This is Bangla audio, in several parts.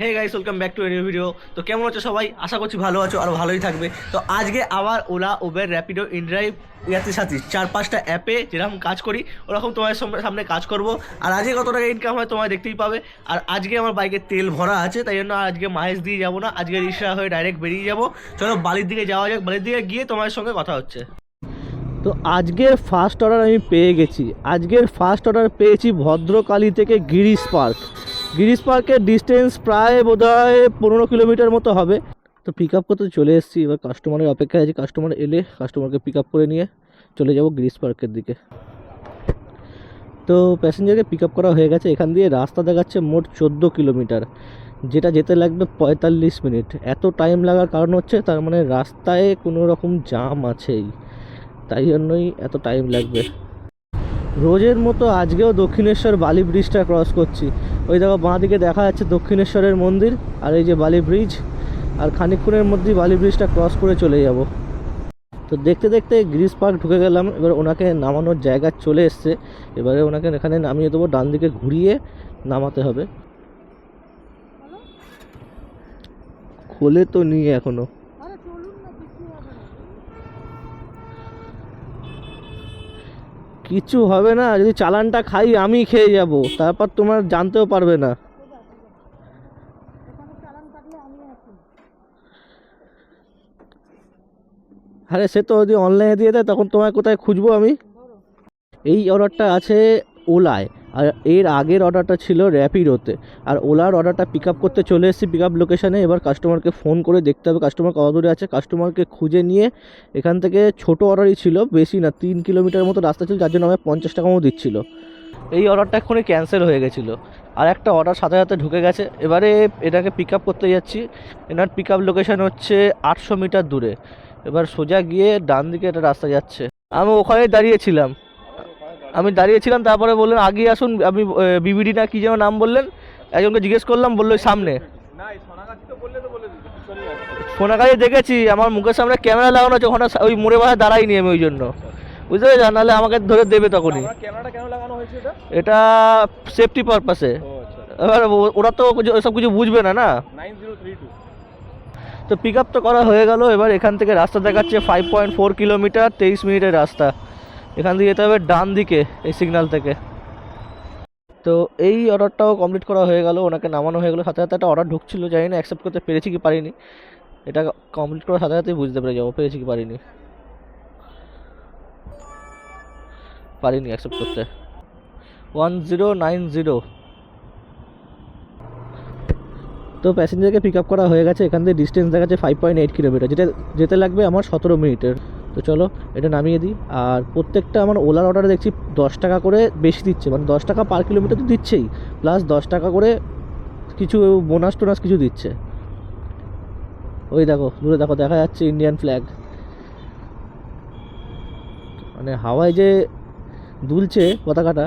Hey guys welcome back to new video তো কেমন আছো সবাই? আশা করছি ভালো আছো আর ভালোই থাকবে। তো আজকে আবার ওলা উবের র্যাপিডো ইনড্রাইভ ইয়াত্রী সাথী চার পাঁচটা অ্যাপে যেরকম কাজ করি, ওরকম তোমার সামনে কাজ করব। আর আজকে কত টাকা ইনকাম হয় তোমায় দেখতেই পাবে। আর আজকে আমার বাইকে তেল ভরা আছে, তাই জন্য আজকে মাহেশ দিয়ে যাব না। আজকে রিক্সা হয়ে ডাইরেক্ট বেরিয়ে যাব। চলো বালির দিকে যাওয়া যাক। বালির দিকে গিয়ে তোমার সঙ্গে কথা হচ্ছে। তো আজকের ফার্স্ট অর্ডার আমি পেয়ে গেছি। আজকের ফার্স্ট অর্ডার পেয়েছি ভদ্রকালী থেকে গিরিশ পার্ক। গিরিশ পার্কের ডিস্টেন্স প্রায় বোধ হয় পনেরো কিলোমিটার মতো হবে। তো পিক আপ করতে চলে এসেছি, এবার কাস্টমারের অপেক্ষায় আছি। কাস্টমার এলে কাস্টমারকে পিক আপ করে নিয়ে চলে যাব গিরিশ পার্কের দিকে। তো প্যাসেঞ্জারকে পিক আপ করা হয়ে গেছে। এখান দিয়ে রাস্তা দেখাচ্ছে মোট চোদ্দ কিলোমিটার। যেটা যেতে লাগবে পঁয়তাল্লিশ মিনিট। এত টাইম লাগার কারণ হচ্ছে তার মানে রাস্তায় কোনো রকম জাম আছেই। তাই জন্যই এত টাইম লাগবে। রোজের মতো আজকেও দক্ষিণেশ্বর বালি ব্রিজটা ক্রস করছি। ওই দেখো বাঁ দিকে দেখা যাচ্ছে দক্ষিণেশ্বরের মন্দির আর এই যে বালি ব্রিজ, আর খানিকক্ষণের মধ্যেই বালি ব্রিজটা ক্রস করে চলে যাব। তো দেখতে দেখতে গ্রিস পার্ক ঢুকে গেলাম, এবার ওনাকে নামানোর জায়গা চলে এসছে। এবারে ওনাকে এখানে নামিয়ে দেবো, ডান দিকে ঘুরিয়ে নামাতে হবে। খোলে তো নিয়ে এখনও। কিছু হবে না, যদি চালানটা খাই আমি খেয়ে যাব। তারপর তোমার জানতেও পারবে না। আরে সে তো যদি অনলাইনে দিয়ে দেয়, তখন তোমায় কোথায় খুঁজবো আমি? এই অর্ডারটা আছে ওলায়। আর এর আগের অর্ডারটা ছিল র্যাপিডোতে। আর ওলার অর্ডারটা পিক আপ করতে চলে এসেছি পিক আপ লোকেশানে এবার কাস্টমারকে ফোন করে দেখতে হবে। কাস্টমার কত দূরে আছে? কাস্টমারকে খুঁজে নিয়ে এখান থেকে ছোট অর্ডারই ছিল, বেশি না, তিন কিলোমিটার মতো রাস্তা ছিল, যার জন্য আমায় পঞ্চাশ টাকা মতো দিচ্ছিল। এই অর্ডারটা এক্ষুনি ক্যান্সেল হয়ে গেছিল। আর একটা অর্ডার সাথে সাথে ঢুকে গেছে। এবারে এটাকে পিক আপ করতে যাচ্ছি। এনার পিক আপ লোকেশান হচ্ছে আটশো মিটার দূরে। এবার সোজা গিয়ে ডান দিকে একটা রাস্তা যাচ্ছে। আমি ওখানেই দাঁড়িয়েছিলাম আমি দাঁড়িয়েছিলাম তারপরে বললেন আগে আসুন আপনি বিবিডি না কি যেন নাম বললেন? একজনকে জিজ্ঞেস করলাম বলল ওই সামনে। সোনাগাড়ি দেখেছি আমার মুখের সামনে ক্যামেরা লাগানো আছে ওখানে ওই মোড়ে বাসা দাঁড়াইনি আমি ওই জন্য। বুঝতে পেরেছি নাহলে আমাকে ধরে দেবে তখনই। এটা? সেফটি পারপাসে আচ্ছা। এবার ওরা তো ওসব কিছু বুঝবে না না? তো পিক আপ তো করা হয়ে গেল এবার এখান থেকে রাস্তা দেখাচ্ছে ফাইভ পয়েন্ট ফোর কিলোমিটার তেইশ মিনিটের রাস্তা। এখান দিয়ে যেতে হবে ডান দিকে, এই সিগন্যাল থেকে। তো এই অর্ডারটাও কমপ্লিট করা হয়ে গেল, ওনাকে নামানো হয়ে গেলো। সাথে সাথে একটা অর্ডার ঢুকছিল, জানি না অ্যাকসেপ্ট করতে পেরেছি কি পারিনি। এটা কমপ্লিট করার সাথে সাথেই বুঝতে পেরে যাব, পেরেছি কি পারিনি। পারিনি অ্যাকসেপ্ট করতে। ওয়ান জিরো নাইন জিরো তো প্যাসেঞ্জারকে পিক আপ করা হয়ে গেছে, এখান থেকে ডিস্টেন্স দেখাচ্ছে ফাইভ পয়েন্ট এইট কিলোমিটার যেটা যেতে লাগবে আমার সতেরো মিনিটের। তো চলো, এটা নামিয়ে দিই। আর প্রত্যেকটা আমার ওলার অর্ডারে দেখছি দশ টাকা করে বেশি দিচ্ছে। মানে দশ টাকা পার কিলোমিটার তো দিচ্ছেই। প্লাস দশ টাকা করে কিছু বোনাস টোনাস কিছু দিচ্ছে। ওই দেখো, দূরে দেখো, দেখা যাচ্ছে ইন্ডিয়ান ফ্ল্যাগ মানে হাওয়ায় যে দুলছে পতাকাটা,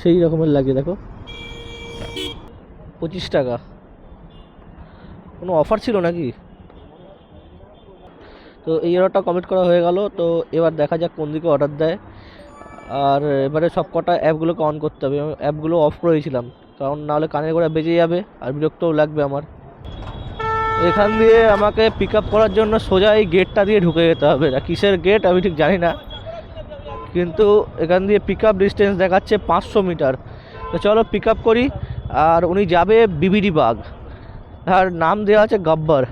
সেই রকমের লাগে দেখো। পঁচিশ টাকা। কোনো অফার ছিল নাকি? তো এই অর্ডারটা কমপ্লিট করা হয়ে গেল। তো এবার দেখা যাক কোন দিকে অর্ডার দেয়। আর এবারে সব কটা অ্যাপগুলোকে অন করতে হবে। অ্যাপগুলো অফ করেছিলাম কারণ নাহলে কানের গোড়া বেজে যাবে আর বিরক্তও লাগবে আমার। এখান দিয়ে আমাকে পিক আপ করার জন্য সোজা এই গেটটা দিয়ে ঢুকে যেতে হবে। কিসের গেট আমি ঠিক জানি না। কিন্তু এখান দিয়ে পিক আপ ডিস্টেন্স দেখাচ্ছে পাঁচশো মিটার। তো চলো পিক আপ করি। আর উনি যাবে বিবিডি বাগ। আর নাম দেওয়া আছে গব্বর।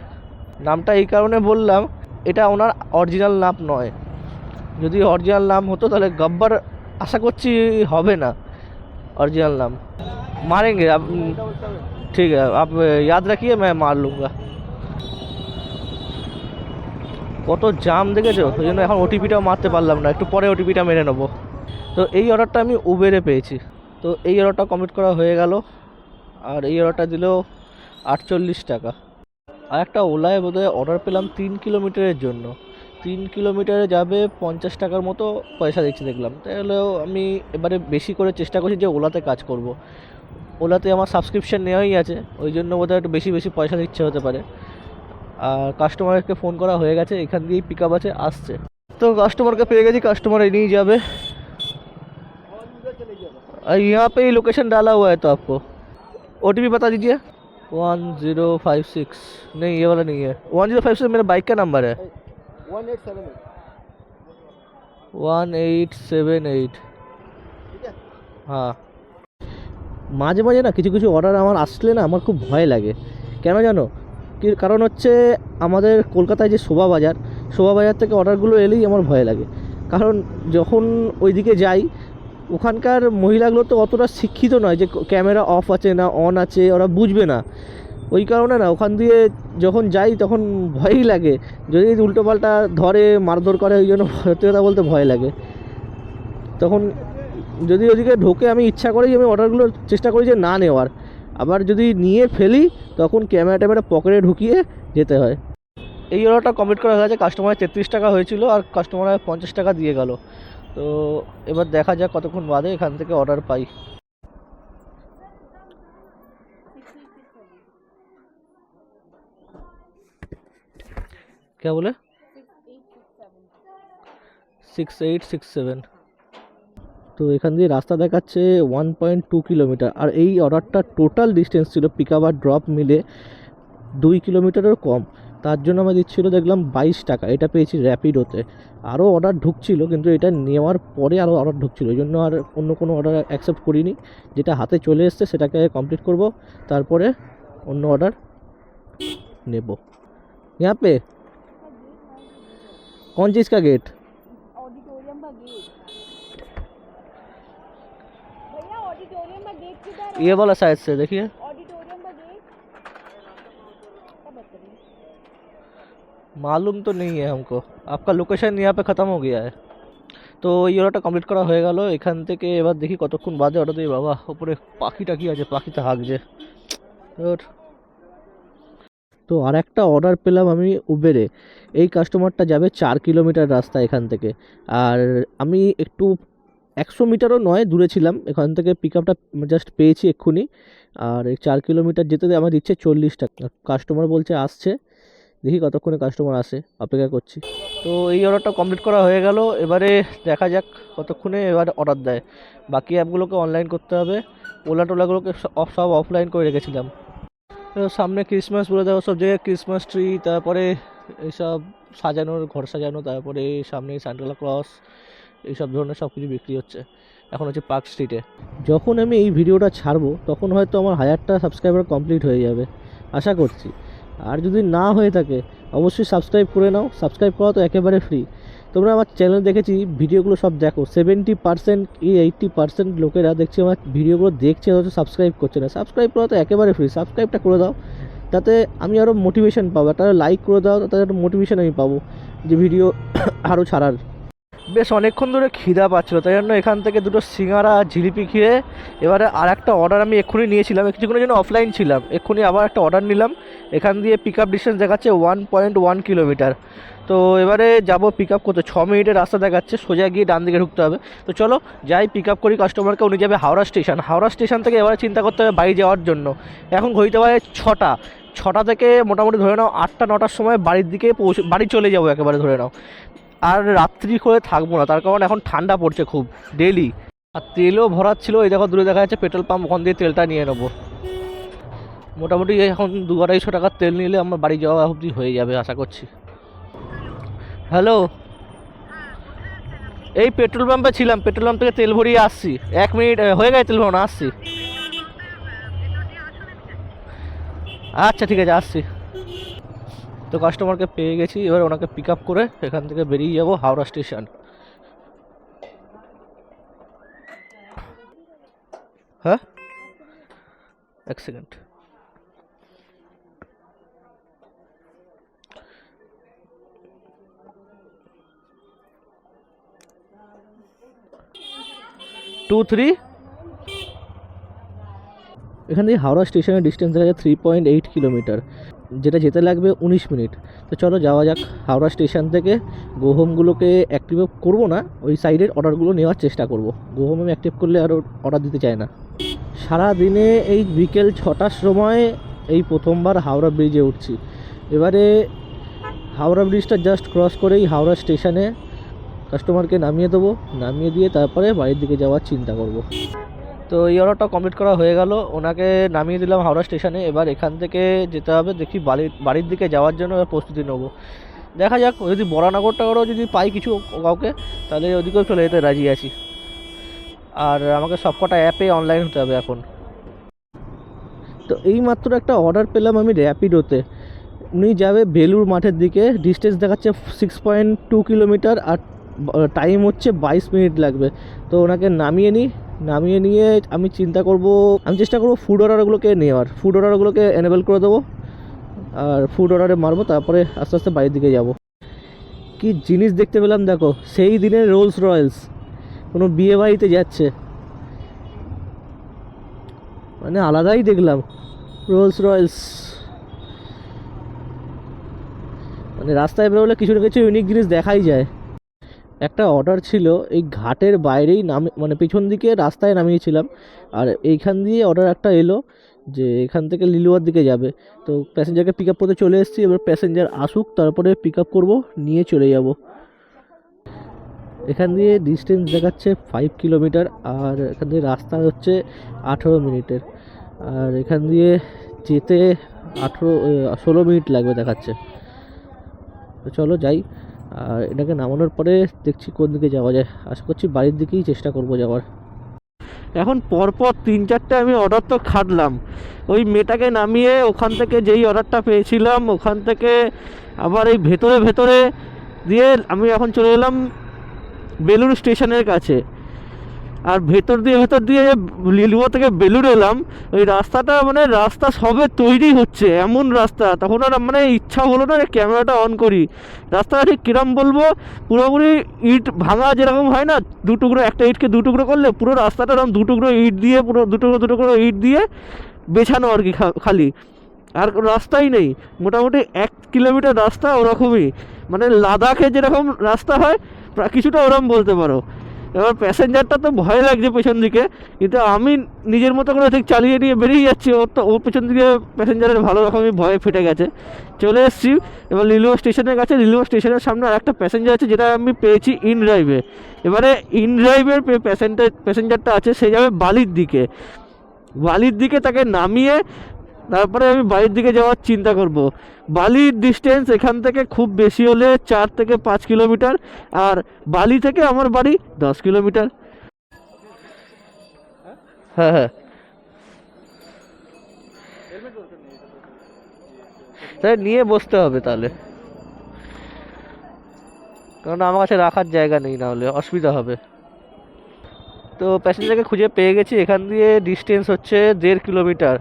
নামটা এই কারণে বললাম এটা ওনার অরিজিনাল নাম নয়। যদি অরিজিনাল নাম হতো তাহলে গব্বার আশা করছি হবে না। অরিজিনাল নাম। মারেন আপ ঠিক আপ ইয়াদ রাখিয়ে আমি মার লুঙ্গা কত জাম দেখেছ? ওই জন্য এখন ওটিপিটাও মারতে পারলাম না। একটু পরে ওটিপিটা মেরে নেব। তো এই অর্ডারটা আমি উবেরে পেয়েছি। তো এই অর্ডারটা কমপ্লিট করা হয়ে গেল। আর এই অর্ডারটা দিল আটচল্লিশ টাকা। আর একটা ওলায় বোধহয় অর্ডার পেলাম তিন কিলোমিটারের জন্য তিন কিলোমিটারে যাবে পঞ্চাশ টাকার মতো পয়সা দিচ্ছে দেখলাম তাহলেও আমি এবারে বেশি করে চেষ্টা করছি যে ওলাতে কাজ করব। ওলাতে আমার সাবস্ক্রিপশান নেওয়াই আছে ওই জন্য বোধহয় একটু বেশি বেশি পয়সা দিচ্ছে হতে পারে আর কাস্টমারকে ফোন করা হয়ে গেছে এখান দিয়েই পিক আপ আছে আসছে তো কাস্টমারকে পেয়ে গেছি কাস্টমার নিয়ে যাবে और यहाँ पे ही लोकेशन डाला हुआ है तो आपको ओ बता दीजिए वन जीरो फाइव सिक्स नहीं ये वाला नहीं है वन जीरो फाइव सिक्स मेरा बाइक का नंबर है one eight seven eight one eight seven eight ठीक है হ্যাঁ মাঝে মাঝে না কিছু কিছু অর্ডার আমার আসলে না আমার খুব ভয় লাগে কেন জানো কি কারণ হচ্ছে আমাদের কলকাতায় যে শোভা বাজার শোভা বাজার থেকে অর্ডারগুলো এলেই আমার ভয় লাগে কারণ যখন ওইদিকে যাই ওখানকার মহিলাগুলো তো অতটা শিক্ষিত নয় যে ক্যামেরা অফ আছে না অন আছে, ওরা বুঝবে না। ওই কারণে না, ওখান দিয়ে যখন যাই তখন ভয়ই লাগে। যদি উল্টোপাল্টা ধরে, মারধর করে, ওই জন্য সত্যি কথা বলতে ভয় লাগে। তখন যদি ওদিকে ঢোকে, আমি ইচ্ছা করেই আমি অর্ডারগুলো চেষ্টা করি যে না নেওয়ার। আবার যদি নিয়ে ফেলি, তখন ক্যামেরা ট্যামেরা পকেটে ঢুকিয়ে যেতে হয়। এই অর্ডারটা কমপ্লিট করা হয়ে গেছে। কাস্টমারের তেত্রিশ টাকা হয়েছিল আর কাস্টমার পঞ্চাশ টাকা দিয়ে গেল। তো এবার দেখা যাক কতক্ষণ বাদে এখান থেকে অর্ডার পাই क्या बोले সিক্স এইট সিক্স সেভেন তো এখান দিয়ে রাস্তা দেখাচ্ছে ওয়ান পয়েন্ট টু কিলোমিটার আর এই অর্ডারটা টোটাল ডিস্টেন্স ছিল পিক আপ আর ড্রপ মিলে দুই কিলোমিটারের কম তার জন্য আমার দিচ্ছিল দেখলাম বাইশ টাকা এটা পেয়েছি র্যাপিডোতে আরও অর্ডার ঢুকছিল কিন্তু এটা নেওয়ার পরে আরও অর্ডার ঢুকছিল ওই জন্য আর অন্য কোনো অর্ডার অ্যাকসেপ্ট করিনি যেটা হাতে চলে এসছে সেটাকে কমপ্লিট করব তারপরে অন্য অর্ডার নেব यहाँ पे कौन चीज़ का गेट ऑडिटोरियम का गेट भैया ऑडिटोरियम का गेट किधर है ये वाला साइड से देखिए मालूम तो नहीं है हमको आपका लोकेशन यहाँ पे ख़त्म हो गया है তো এই অর্ডারটা কমপ্লিট করা হয়ে গেল এখান থেকে এবার দেখি কতক্ষণ বাদে অর্ডার দিই বাবা ওপরে পাখি টাকি আছে পাখিতে হাঁকছে তোর তো আর একটা অর্ডার পেলাম আমি উবেরে এই কাস্টমারটা যাবে চার কিলোমিটার রাস্তা এখান থেকে আর আমি একটু একশো মিটারও নয় দূরে ছিলাম এখান থেকে পিক আপটা জাস্ট পেয়েছি এক্ষুনি আর এই চার কিলোমিটার যেতে আমার দিচ্ছে চল্লিশ টাকা কাস্টমার বলছে আসছে দেখি কতক্ষণে কাস্টমার আসে, অপেক্ষা করছি। তো এই অর্ডারটা কমপ্লিট করা হয়ে গেল, এবারে দেখা যাক কতক্ষণে এবার অর্ডার দেয়। বাকি অ্যাপগুলোকে অনলাইন করতে হবে, ওলা টোলাগুলোকে সব অফলাইন করে রেখেছিলাম। সামনে ক্রিসমাস বলে দেখো সব জায়গায় ক্রিসমাস ট্রি তারপরে এইসব সাজানোর ঘর সাজানো, তারপরে সামনে স্যান্টালা ক্রস এইসব ধরনের সব কিছু বিক্রি হচ্ছে। এখন হচ্ছে পার্ক স্ট্রিটে যখন আমি এই ভিডিওটা ছাড়বো, তখন হয়তো আমার হাজারটা সাবস্ক্রাইবার কমপ্লিট হয়ে যাবে। আশা করছি। আর যদি না হয়ে থাকে, অবশ্যই সাবস্ক্রাইব করে নাও। সাবস্ক্রাইব করা তো একেবারে ফ্রি তোমরা আমার চ্যানেল দেখেছি, ভিডিওগুলো সব দেখো। সেভেন্টি পার্সেন্ট কি এইট্টি পার্সেন্ট লোকেরা দেখছি আমার ভিডিওগুলো দেখছে হয়তো সাবস্ক্রাইব করছে না। সাবস্ক্রাইব করা তো একেবারে ফ্রি সাবস্ক্রাইবটা করে দাও। তাতে আমি আরও মোটিভেশন পাবো। একটা লাইক করে দাও, তাতে একটা মোটিভেশন আমি পাবো যে ভিডিও আরও ছাড়ার। বেশ অনেকক্ষণ ধরে খিদা পাচ্ছিল, তাই জন্য এখান থেকে দুটো সিঙ্গারা, জিলিপি খেয়ে এবারে আর একটা অর্ডার আমি এক্ষুনি নিয়েছিলাম। কিছুক্ষণের জন্য অফলাইন ছিলাম, এক্ষুনি আবার একটা অর্ডার নিলাম। এখান দিয়ে পিক আপ ডিস্টেন্স দেখাচ্ছে ওয়ান পয়েন্ট ওয়ান কিলোমিটার তো এবারে যাব পিক আপ করতে, ছ মিনিটের রাস্তা দেখাচ্ছে, সোজা গিয়ে ডান দিকে ঢুকতে হবে। তো চলো, যাই পিক আপ করি কাস্টমারকে উনি যাবে হাওড়া স্টেশন হাওড়া স্টেশন থেকে এবারে চিন্তা করতে হবে বাড়ি যাওয়ার জন্য। এখন ঘড়িতে পারে ছটা। ছটা থেকে মোটামুটি ধরে নাও আটটা, নটার সময় বাড়ির দিকে পৌঁছে, বাড়ি চলে যাব একেবারে ধরে নাও। আর রাত্রি করে থাকব না, তার কারণ এখন ঠান্ডা পড়ছে খুব ডেলি আর তেলও ভরার ছিল, এই দেখো দূরে দেখা যাচ্ছে পেট্রোল পাম্প ওখান দিয়ে তেলটা নিয়ে নেব। মোটামুটি এখন দু আড়াইশো টাকার তেল নিলে আমার বাড়ি যাওয়া অবধি হয়ে যাবে, আশা করছি। হ্যালো এই পেট্রোল পাম্পে ছিলাম পেট্রোল পাম্প থেকে তেল ভরিয়ে আসছি। এক মিনিট হয়ে গেছে তেল ভরানো, আসছি। আচ্ছা ঠিক আছে, আসছি। তো কাস্টমারকে পেয়ে গেছি, এবার ওনাকে পিক আপ করে এখান থেকে বেরিয়ে যাব হাওড়া স্টেশন হ্যাঁ? এক সেকেন্ড টু থ্রি এখান থেকে হাওড়া স্টেশনের ডিস্টেন্স দেখা যায় থ্রি পয়েন্ট এইট কিলোমিটার যেটা যেতে লাগবে উনিশ মিনিট। তো চলো যাওয়া যাক হাওড়া স্টেশন থেকে। গোহমগুলোকে অ্যাক্টিভ করব না, ওই সাইডের অর্ডারগুলো নেওয়ার চেষ্টা করব। গোহম আমি অ্যাক্টিভ করলে আরও অর্ডার দিতে চায় না। সারা দিনে এই বিকেল ছটার সময় এই প্রথমবার হাওড়া ব্রিজে উঠছি। এবারে হাওড়া ব্রিজটা জাস্ট ক্রস করেই হাওড়া স্টেশনে কাস্টমারকে নামিয়ে দেবো। নামিয়ে দিয়ে তারপরে বাড়ির দিকে যাওয়ার চিন্তা করব। তো এই অর্ডারটা কমপ্লিট করা হয়ে গেল। ওনাকে নামিয়ে দিলাম হাওড়া স্টেশনে। এবার এখান থেকে যেতে হবে, দেখি বাড়ির বাড়ির দিকে যাওয়ার জন্য এবার প্রস্তুতি নেব। দেখা যাক যদি বরানগর টাগরও যদি পাই কিছু কাউকে, তাহলে ওদিকেও চলে যেতে রাজি আছি। আর আমাকে সবকটা অ্যাপে অনলাইন হতে হবে এখন। তো এই মাত্র একটা অর্ডার পেলাম আমি র্যাপিডোতে উনি যাবে বেলুর মাঠের দিকে। ডিস্টেন্স দেখাচ্ছে সিক্স পয়েন্ট টু কিলোমিটার আর টাইম হচ্ছে বাইশ মিনিট লাগবে। তো ওনাকে নামিয়ে নিই। নামিয়ে নিয়ে আমি চিন্তা করব, আমি চেষ্টা করব ফুড অর্ডারগুলোকে নেওয়ার। ফুড অর্ডারগুলোকে এনেবেল করে দেবো, আর ফুড অর্ডারে মারবো, তারপরে আস্তে আস্তে বাড়ির দিকে যাব। কি জিনিস দেখতে পেলাম দেখো, সেই দিনের রোলস রয়েলস কোনো বিয়ে বাড়িতে যাচ্ছে। মানে আলাদাই দেখলাম রোলস রয়েলস মানে রাস্তায় বেরোলে কিছু না কিছু ইউনিক জিনিস দেখাই যায়। একটা অর্ডার ছিল, এই ঘাটের বাইরেই নামে মানে পিছন দিকে রাস্তায় নামিয়েছিলাম। আর এইখান দিয়ে অর্ডার একটা এলো যে এখান থেকে লিলুয়ার দিকে যাবে। তো প্যাসেঞ্জারকে পিক আপ করতে চলে এসেছি, এবার প্যাসেঞ্জার আসুক, তারপরে পিক আপ করব, নিয়ে চলে যাব। এখান দিয়ে ডিস্টেন্স দেখাচ্ছে ফাইভ কিলোমিটার আর এখান দিয়ে রাস্তা হচ্ছে আঠেরো মিনিটের। আর এখান দিয়ে যেতে আঠেরো ষোলো মিনিট লাগবে দেখাচ্ছে। চলো যাই। আর এটাকে নামানোর পরে দেখছি কোন দিকে যাওয়া যায়। আশা করছি বাড়ির দিকেই চেষ্টা করব যাওয়ার। এখন পরপর তিন চারটে আমি অর্ডার তো খাটলাম। ওই মেয়েটাকে নামিয়ে ওখান থেকে যেই অর্ডারটা পেয়েছিলাম, ওখান থেকে আবার এই ভেতরে ভেতরে দিয়ে আমি এখন চলে এলাম বেলুর স্টেশনের কাছে। আর ভেতর দিয়ে ভেতর দিয়ে লিলুয়া থেকে বেলুর এলাম, ওই রাস্তাটা মানে রাস্তা সবে তৈরি হচ্ছে, এমন রাস্তা। তখন আর মানে ইচ্ছা হলো না ক্যামেরাটা অন করি। রাস্তাটা ঠিক কিরম বলব, পুরোপুরি ইট ভাঙা যেরকম হয় না, দু টুকরো, একটা ইটকে দু টুকরো করলে পুরো রাস্তাটা এরকম দু টুকরো ইট দিয়ে, পুরো দু টুকরো দু টুকরো ইট দিয়ে বেছানো আর কি খালি। আর রাস্তাই নেই। মোটামুটি এক কিলোমিটার রাস্তা ওরকমই। মানে লাদাখে যেরকম রাস্তা হয় কিছুটা ওরকম বলতে পারো। এবার প্যাসেঞ্জারটা তো ভয় লাগছে পেছন দিকে, কিন্তু আমি নিজের মতো করে ঠিক চালিয়ে নিয়ে বেরিয়ে যাচ্ছি। ওর তো, ওর পেছন দিকে প্যাসেঞ্জারের ভালো রকমই ভয় ফেটে গেছে। চলে এসেছি, এবার লিলুয়া স্টেশনের কাছে। লিলুয়া স্টেশনের সামনে আর একটা প্যাসেঞ্জার আছে, যেটা আমি পেয়েছি ইন ড্রাইভে এবারে ইন ড্রাইভের প্যাসেঞ্জার প্যাসেঞ্জারটা আছে, সে যাবে বালির দিকে। বালির দিকে তাকে নামিয়ে তারপরে আমি বাড়ির দিকে যাওয়ার চিন্তা করব। বালির ডিস্টেন্স এখান থেকে খুব বেশি হলে চার থেকে পাঁচ কিলোমিটার আর বালি থেকে আমার বাড়ি দশ কিলোমিটার। হ্যাঁ হ্যাঁ। তাহলে নিয়ে বসতে হবে তাহলে। কারণ আমার কাছে রাখার জায়গা নেই না হলে, অসুবিধা হবে। তো প্যাসেঞ্জারকে খুঁজে পেয়ে গেছি। এখান দিয়ে ডিস্টেন্স হচ্ছে দেড় কিলোমিটার।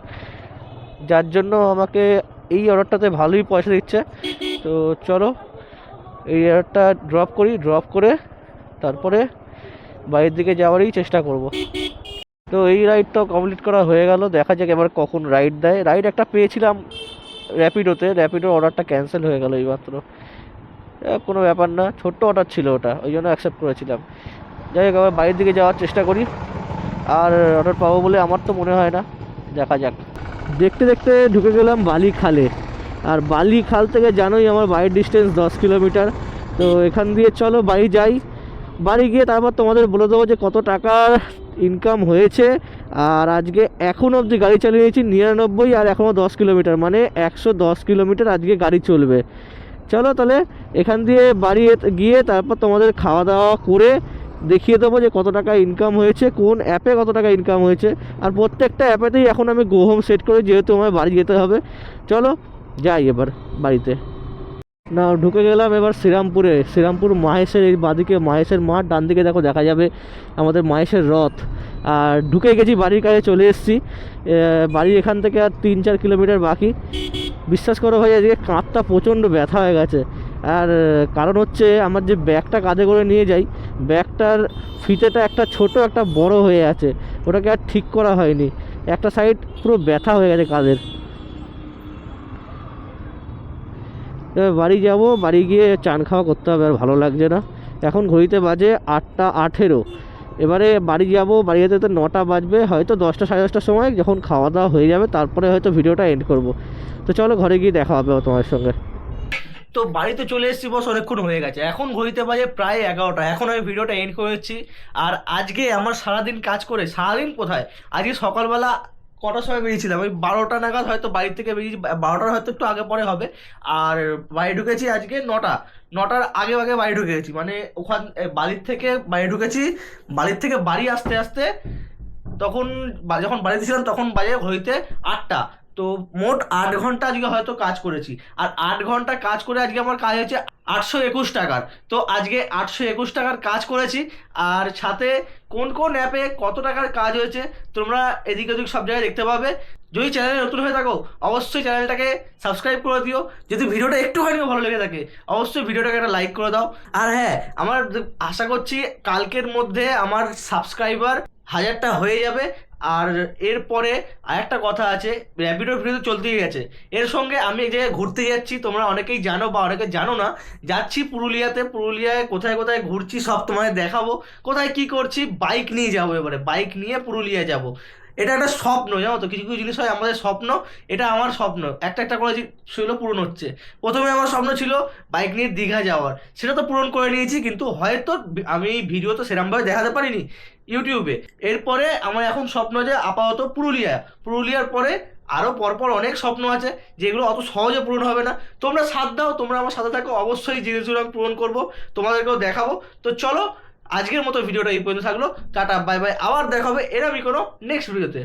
যার জন্য আমাকে এই অর্ডারটাতে ভালোই পয়সা দিচ্ছে। তো চলো, এই অর্ডারটা ড্রপ করি ড্রপ করে তারপরে বাইরের দিকে যাওয়ারই চেষ্টা করব। তো এই রাইডটাও কমপ্লিট করা হয়ে গেল। দেখা যাক এবার কখন রাইড দেয়। রাইড একটা পেয়েছিলাম র্যাপিডোতে র্যাপিডোর অর্ডারটা ক্যান্সেল হয়ে গেল এইমাত্র। কোনো ব্যাপার না। ছোট্ট অর্ডার ছিল ওটা, ওই জন্য অ্যাকসেপ্ট করেছিলাম। যাই হোক আবার বাইরের দিকে যাওয়ার চেষ্টা করি। আর অর্ডার পাবো বলে আমার তো মনে হয় না। দেখা যাক। দেখতে দেখতে ঢুকে গেলাম বালি খালে। আর বালি খাল থেকে জানোই আমার বাড়ির ডিস্টেন্স দশ কিলোমিটার। তো এখান দিয়ে চলো বাড়ি যাই। বাড়ি গিয়ে তারপর তোমাদের বলে দেবো যে কত টাকার ইনকাম হয়েছে। আর আজকে এখন অবধি গাড়ি চালিয়েছি নিরানব্বই আর এখনও দশ কিলোমিটার। মানে একশো দশ কিলোমিটার আজকে গাড়ি চলবে। চলো তাহলে এখান দিয়ে বাড়ি গিয়ে তারপর তোমাদের খাওয়া দাওয়া করে দেখিয়ে দেবো যে কত টাকা ইনকাম হয়েছে, কোন অ্যাপে কত টাকা ইনকাম হয়েছে। আর প্রত্যেকটা অ্যাপেতেই এখন আমি গো হোম সেট করে যেহেতু আমার বাড়ি যেতে হবে। চলো, যাই এবার বাড়িতে। না ঢুকে গেলাম এবার শ্রীরামপুরে। শ্রীরামপুর মাহেশের এই বাদিকে, মাহেশের মাঠ ডান দিকে দেখো, দেখা যাবে আমাদের মাহেশের রথ। আর ঢুকে গেছি, বাড়ির কাছে চলে এসেছি। বাড়ি এখান থেকে আর তিন চার কিলোমিটার বাকি। বিশ্বাস করো ভাই, আজকে কাঁধটা প্রচণ্ড ব্যথা হয়ে গেছে। আর কারণ হচ্ছে আমার যে ব্যাগটা কাঁধে করে নিয়ে যাই, ব্যাগটার ফিতেটা একটা ছোট, একটা বড় হয়ে আছে। ওটাকে আর ঠিক করা হয়নি। একটা সাইড পুরো ব্যথা হয়ে গেছে কাঁধের। এবার বাড়ি যাব, বাড়ি গিয়ে চান খাওয়া করতে হবে, আর ভালো লাগছে না। এখন ঘড়িতে বাজে আটটা আঠেরো। এবারে বাড়ি যাব, বাড়ি যেতে তো নটা বাজবে, হয়তো দশটা সাড়ে দশটার সময় যখন খাওয়া দাওয়া হয়ে যাবে, তারপরে হয়তো ভিডিওটা এন্ড করব। তো চলো ঘরে গিয়ে দেখা হবে তোমার সঙ্গে। তো বাড়িতে চলে এসেছি, বস অনেকক্ষণ হয়ে গেছে। এখন ঘড়িতে বাজে প্রায় এগারোটা। এখন আমি ভিডিওটা এন্ড করেছি আর আজকে আমার সারাদিন কাজ করে, সারাদিন কোথায়? আজকে সকালবেলা কটার সময় বেরিয়েছিলাম? ওই বারোটা নাগাদ হয়তো বাড়ি থেকে বেরিয়েছি বারোটার হয়তো একটু আগে পরে হবে। আর বাড়ি ঢুকেছি আজকে নটা। নটার আগে আগে বাড়ি ঢুকে গেছি মানে ওখান বাড়ির থেকে বাড়ি ঢুকেছি। বাড়ির থেকে বাড়ি আসতে আসতে তখন যখন বাড়িতে ছিলাম তখন বাজে ঘড়িতে আটটা। তো মোট আট ঘণ্টা আজকে হয়তো কাজ করেছি। আর আট ঘণ্টা কাজ করে আজকে আমার কাজ হয়েছে আটশো একুশ টাকার। তো আজকে আটশো একুশ টাকার কাজ করেছি। আর সাথে কোন কোন অ্যাপে কত টাকার কাজ হয়েছে তোমরা এদিক ওদিক সব জায়গায় দেখতে পাবে। যদি চ্যানেলে নতুন হয়ে থাকো, অবশ্যই চ্যানেলটাকে সাবস্ক্রাইব করে দিও। যদি ভিডিওটা একটুখানিও ভালো লেগে থাকে, অবশ্যই ভিডিওটাকে একটা লাইক করে দাও। আর হ্যাঁ আমার আশা করছি কালকের মধ্যে আমার সাবস্ক্রাইবার হাজারটা হয়ে যাবে। আর এরপরে আরেকটা কথা আছে র্যাপিডো ভিডিও তো চলতেই গেছে। এর সঙ্গে আমি এক জায়গায় ঘুরতে যাচ্ছি, তোমরা অনেকেই জানো বা অনেকে জানো না। যাচ্ছি পুরুলিয়াতে, পুরুলিয়ায় কোথায় কোথায় ঘুরছি সব তোমায় দেখাবো। কোথায় কি করছি? বাইক নিয়ে যাব এবারে বাইক নিয়ে পুরুলিয়া যাব। এটা একটা স্বপ্ন, জানো তো? কিছু কিছু জিনিস হয় আমাদের স্বপ্ন, এটা আমার স্বপ্ন। একটা একটা করে সেগুলো পূরণ হচ্ছে। প্রথমে আমার স্বপ্ন ছিল বাইক নিয়ে দীঘা যাওয়ার। সেটা তো পূরণ করে নিয়েছি, কিন্তু হয়তো আমি ভিডিও তো সেরকমভাবে দেখাতে পারিনি ইউটিউবে এরপরে আমার এখন স্বপ্ন যে আপাতত পুরুলিয়া। পুরুলিয়ার পরে আরও পরপর অনেক স্বপ্ন আছে, যেগুলো অত সহজে পূরণ হবে না। তোমরা সাথ দাও, তোমরা আমার সাথে থাকো, অবশ্যই জিনিসগুলো আমি পূরণ করব, তোমাদেরকেও দেখাবো। তো চলো আজকের মতো ভিডিওটা এই পর্যন্ত থাকল। Tata, bye bye. আবার দেখা হবে এরমই কোনো নেক্সট ভিডিওতে